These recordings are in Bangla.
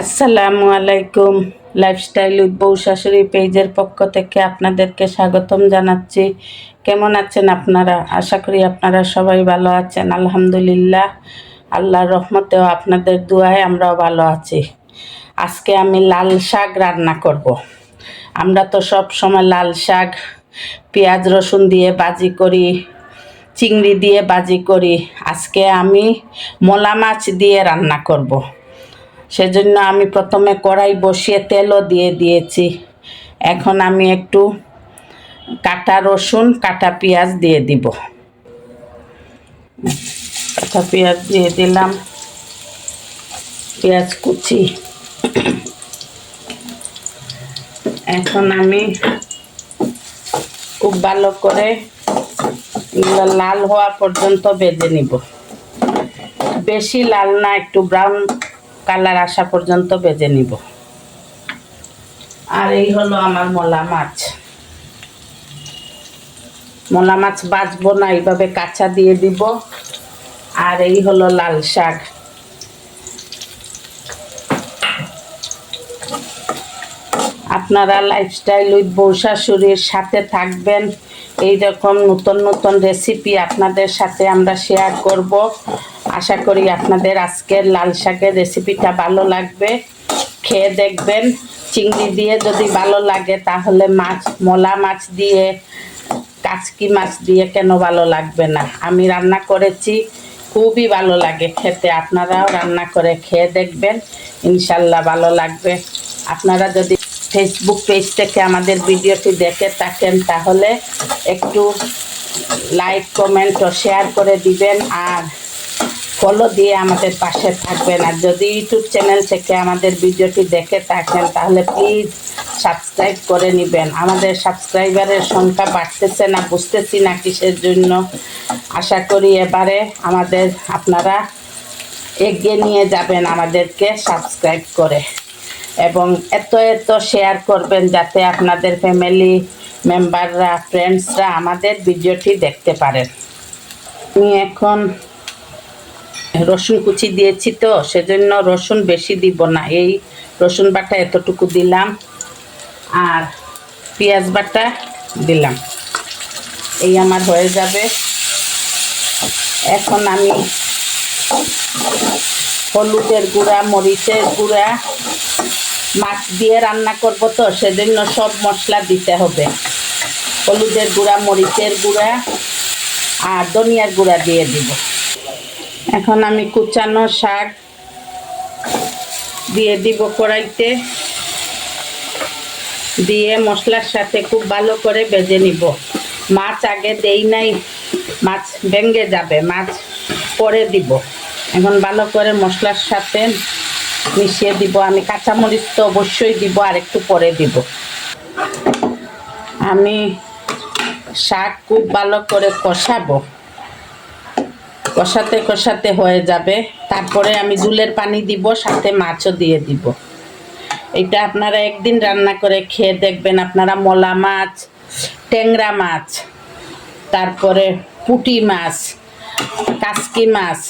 আসসালামু আলাইকুম। লাইফস্টাইল বউ শাশুড়ি পেজের পক্ষ থেকে আপনাদেরকে স্বাগতম জানাচ্ছি। কেমন আছেন আপনারা? আশা করি আপনারা সবাই ভালো আছেন। আলহামদুলিল্লাহ, আল্লাহর রহমতেও আপনাদের দুয়ায় আমরাও ভালো আছি। আজকে আমি লাল শাক রান্না করব। আমরা তো সব সময় লাল শাক, পেঁয়াজ রসুন দিয়ে বাজি করি, চিংড়ি দিয়ে বাজি করি। আজকে আমি মলা মাছ দিয়ে রান্না করব। সেজন্য আমি প্রথমে কড়াই বসিয়ে তেলও দিয়ে দিয়েছি। এখন আমি একটু কাটা রসুন, কাটা পেঁয়াজ দিয়ে দিব। কাটা পেঁয়াজ দিয়ে দিলাম। পেঁয়াজ কুচি। এখন আমি খুব ভালো করে লাল হওয়া পর্যন্ত বেজে নিব। বেশি লাল না, একটু ব্রাউন কালার আসা পর্যন্ত বেজে নিব। আর এই হলো আমার মলা মাছ। মলা মাছ বাজবো না, এইভাবে কাঁচা দিয়ে দিব। আর এই হলো লাল শাক। আপনারা লাইফস্টাইল উইথ বউ শাশুড়ির সাথে থাকবেন। এই রকম নতুন নতুন রেসিপি আপনাদের সাথে আমরা শেয়ার করব। আশা করি আপনাদের আজকের লাল শাকের রেসিপিটা ভালো লাগবে। খেয়ে দেখবেন। চিংড়ি দিয়ে যদি ভালো লাগে, তাহলে মাছ, মলা মাছ দিয়ে, কাচকি মাছ দিয়ে কেন ভালো লাগবে না? আমি রান্না করেছি, খুবই ভালো লাগে খেতে। আপনারাও রান্না করে খেয়ে দেখবেন। ইনশাল্লাহ ভালো লাগবে। আপনারা যদি ফেসবুক পেজ থেকে আমাদের ভিডিওটি দেখে থাকেন, তাহলে একটু লাইক কমেন্ট ও শেয়ার করে দিবেন। আর ফলো দিয়ে আমাদের পাশে থাকবেন। আর যদি ইউটিউব চ্যানেল থেকে আমাদের ভিডিওটি দেখে থাকেন, তাহলে প্লিজ সাবস্ক্রাইব করে নেবেন। আমাদের সাবস্ক্রাইবারের সংখ্যা বাড়তেছে না, বুঝতেছি না কিসের জন্য। আশা করি এবারে আমাদের আপনারা এগিয়ে নিয়ে যাবেন আমাদেরকে সাবস্ক্রাইব করে। এবং এত এত শেয়ার করবেন যাতে আপনাদের ফ্যামিলি মেম্বাররা ফ্রেন্ডসরা আমাদের ভিডিওটি দেখতে পারেন। আমি এখন রসুন কুচি দিয়েছি তো, সেজন্য রসুন বেশি দিব না। এই রসুন বাটা এতটুকু দিলাম আর পেঁয়াজ বাটা দিলাম। এই আমার হয়ে যাবে। এখন আমি হলুদের গুঁড়া, মরিচের গুঁড়া, মাছ দিয়ে রান্না করব তো, সেজন্য সব মশলা দিতে হবে। হলুদের গুঁড়া, মরিচের গুঁড়া আর ধনিয়ার গুঁড়া দিয়ে দিব। এখন আমি কুচানো শাক দিয়ে দিব কড়াইতে। দিয়ে মশলার সাথে খুব ভালো করে বেজে নিব। মাছ আগে দেই নাই, মাছ ভেঙে যাবে, মাছ পরে দিব। এখন ভালো করে মশলার সাথে মিশিয়ে দিব। আমি কাঁচামরিচ তো অবশ্যই দিব, আর একটু পরে দিব। আমি শাক খুব ভালো করে কষাবো। কষাতে কষাতে হয়ে যাবে। তারপরে আমি জুলের পানি দিব, সাথে মাছও দিয়ে দিব। এটা আপনারা একদিন রান্না করে খেয়ে দেখবেন। আপনারা মলা মাছ, ট্যাংরা মাছ, তারপরে পুঁটি মাছ, কাসকি মাছ,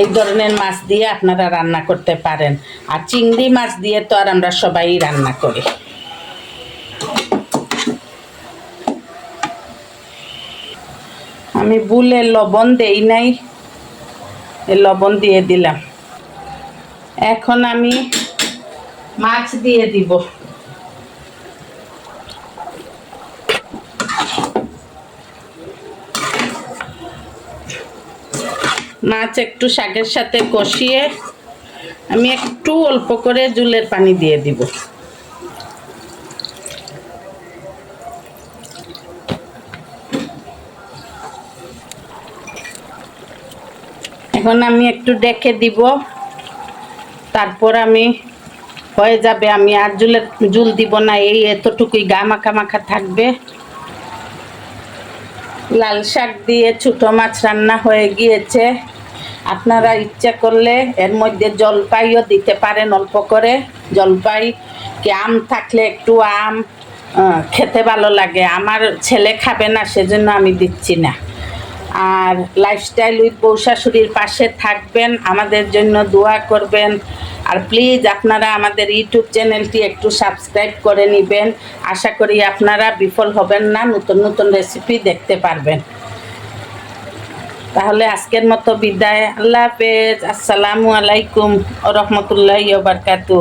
এই ধরনের মাছ দিয়ে আপনারা রান্না করতে পারেন। আর চিংড়ি মাছ দিয়ে তো আর আমরা সবাই রান্না করি। আমি বুলে লবণ দেই নাই। লবণ দিয়ে দিলাম। এখন আমি মাছ দিয়ে দিব। মাছ একটু শাকের সাথে কষিয়ে আমি একটু অল্প করে জুলের পানি দিয়ে দিব। এখন আমি একটু ডেকে দিব। তারপর আমি হয়ে যাবে, আমি আর জুলের জুল দিব না, এই এতটুকুই গা মাখা মাখা থাকবে। লাল শাক দিয়ে ছোটো মাছ রান্না হয়ে গিয়েছে। আপনারা ইচ্ছা করলে এর মধ্যে জলপাইও দিতে পারেন অল্প করে। জলপাই কি আম থাকলে একটু আম খেতে ভালো লাগে। আমার ছেলে খাবে না, সেজন্য আমি দিচ্ছি না। আর লাইফস্টাইল উইথ বউ শাশুড়ির পাশে থাকবেন, আমাদের জন্য দোয়া করবেন। আর প্লিজ আপনারা আমাদের ইউটিউব চ্যানেলটি একটু সাবস্ক্রাইব করে নেবেন। আশা করি আপনারা বিফল হবেন না, নতুন নতুন রেসিপি দেখতে পারবেন। তাহলে আজকের মতো বিদায়। আল্লাহ হাফেজ। আসসালামু আলাইকুম রহমতুল্লাহ বারকাতু